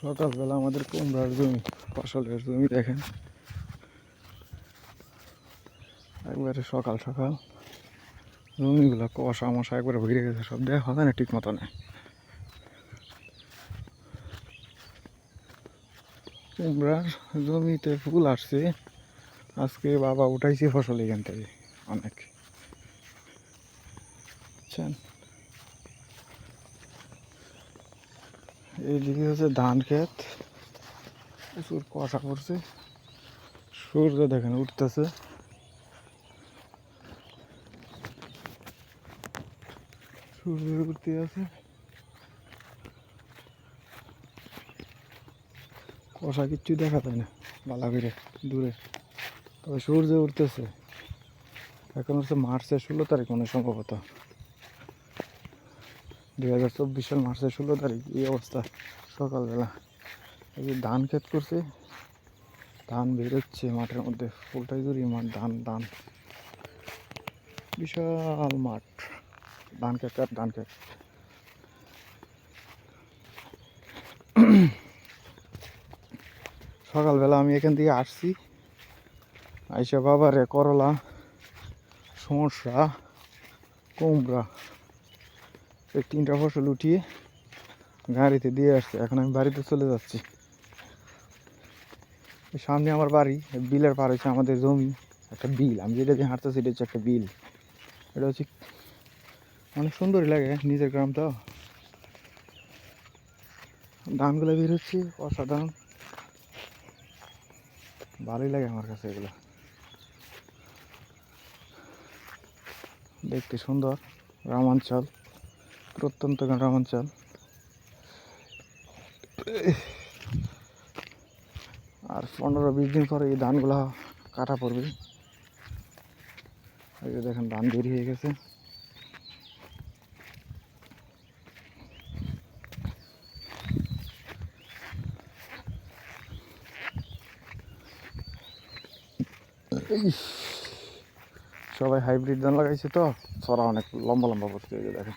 সকালবেলা আমাদের কুমড়ার জমি, ফসলের জমি দেখেন। একবারে সকাল সকাল। জমিগুলো কষা মশা একবারে ভরে গেছে, সব দেখা হয় না ঠিক মতো না কুমড়ার জমিতে ফুল আসছে। আজকে বাবা উঠাইছে ফসল এখান থেকে অনেক। বুঝছেন? এইদিকে হচ্ছে ধান ক্ষেত। প্রচুর কুয়াশা পড়ছে। সূর্য দেখেন উঠতেছে। সূর্য উঠতে আছে। কুয়াশা কিচ্ছু দেখা যায় না, বালা করে, দূরে। তবে সূর্য উঠতেছে। এখন হচ্ছে মার্চের ষোলো তারিখ মানে সম্ভবত। দুই হাজার চব্বিশ সাল মার্চের ষোলো তারিখ, এই অবস্থা সকালবেলা। এই যে ধান ক্ষেত করছে, ধান বেরোচ্ছে মাঠের মধ্যে ফুলটাই জুড়ি মাঠ, ধান ধান। বিশাল মাঠ, ধান ক্ষেত, আর ধান ক্ষেত। সকালবেলা আমি এখান থেকে আসছি, আইসা বাবারে করলা, সমস্যা, কুমড়া। এই তিনটা ফসল উঠিয়ে গাড়িতে দিয়ে আসছে। এখন আমি বাড়িতে চলে যাচ্ছি। সামনে আমার বাড়ি বিলের পার হচ্ছে আমাদের জমি, একটা বিল। আমি যেটা দিয়ে হাঁটতেছি, এটা হচ্ছে একটা বিল। এটা হচ্ছে অনেক সুন্দরই লাগে নিজের গ্রাম তো। ধানগুলো বের হচ্ছে অসাধারণ ভালোই লাগে আমার কাছে এগুলো। দেখতে সুন্দর গ্রামাঞ্চল প্রত্যন্ত গ্রামাঞ্চল। আর পনেরো বিশ দিন পরে এই ধানগুলো কাটা পড়বে। এই দেখেন, ধান বের হয়ে গেছে। সবাই হাইব্রিড ধান লাগাইছে তো, ছড়া অনেক লম্বা লম্বা পড়ছে দেখেন।